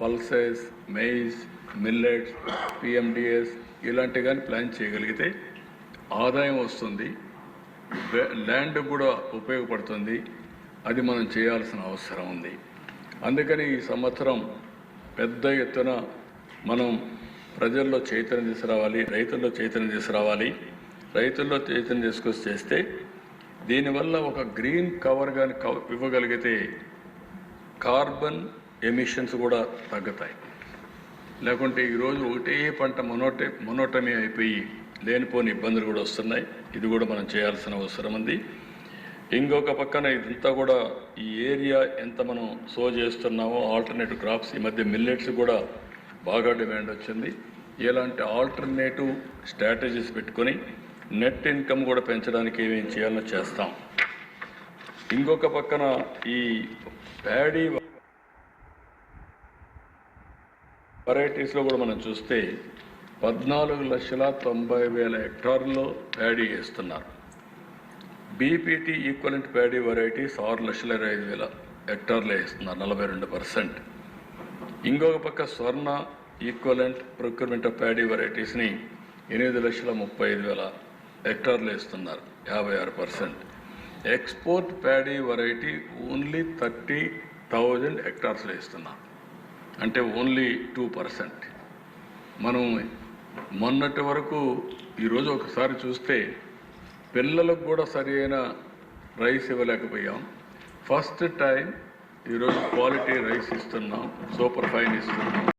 Pulses maize millets PMDS ఇలాంటివి కానీ plan చేయగలిగితే ఆదాయం వస్తుంది ల్యాండ్ కూడా ఉపయోగపడుతుంది అది మనం చేయాల్సిన అవసరం ఉంది. అందుకని ఈ సంవత్సరం పెద్ద ఎత్తున మనం ప్రజల్లో చైతన్యం తీసుకురావాలి రైతుల్లో చైతన్యం తీసుకురావాలి. రైతుల్లో చైతన్యం తీసుకొచ్చి చేస్తే దీనివల్ల ఒక గ్రీన్ కవర్ కానీ ఇవ్వగలిగితే కార్బన్ ఎమిషన్స్ కూడా తగ్గుతాయి. లేకుంటే ఈరోజు ఒకటే పంట మొనోటే మొనోటమీ అయిపోయి లేనిపోని ఇబ్బందులు కూడా వస్తున్నాయి. ఇది కూడా మనం చేయాల్సిన అవసరం ఉంది. ఇంకొక పక్కన ఇదంతా కూడా ఈ ఏరియా ఎంత మనం సో చేస్తున్నామో ఆల్టర్నేటివ్ క్రాప్స్ ఈ మధ్య మిల్లెట్స్ కూడా బాగా డిమాండ్ వచ్చింది. ఇలాంటి ఆల్టర్నేటివ్ స్ట్రాటజీస్ పెట్టుకొని నెట్ ఇన్కమ్ కూడా పెంచడానికి ఏమేం చేయాలో చేస్తాం. ఇంకొక పక్కన ఈ ప్యాడీ వెరైటీస్లో కూడా మనం చూస్తే పద్నాలుగు లక్షల తొంభై వేల హెక్టార్లో ప్యాడీ వేస్తున్నారు. బీపీటీ ఈక్వలెంట్ ప్యాడీ వెరైటీస్ ఆరు లక్షల ఇరవై ఐదు వేల హెక్టార్లు వేస్తున్నారు నలభై రెండు పర్సెంట్. ఇంకొక పక్క Swarna equivalent procurement of paddy వెరైటీస్ని ఎనిమిది లక్షల ముప్పై ఐదు వేల హెక్టార్లు వేస్తున్నారు యాభై ఆరు percent. Export paddy variety only thirty thousand హెక్టార్స్లో వేస్తున్నారు. అంటే ఓన్లీ టూ పర్సెంట్ మనం మొన్నటి వరకు ఈరోజు ఒకసారి చూస్తే పిల్లలకు కూడా సరి అయిన రైస్ ఇవ్వలేకపోయాం. ఫస్ట్ టైం ఈరోజు క్వాలిటీ రైస్ ఇస్తున్నాం. సూపర్ ఫైన్ ఇస్తున్నాం.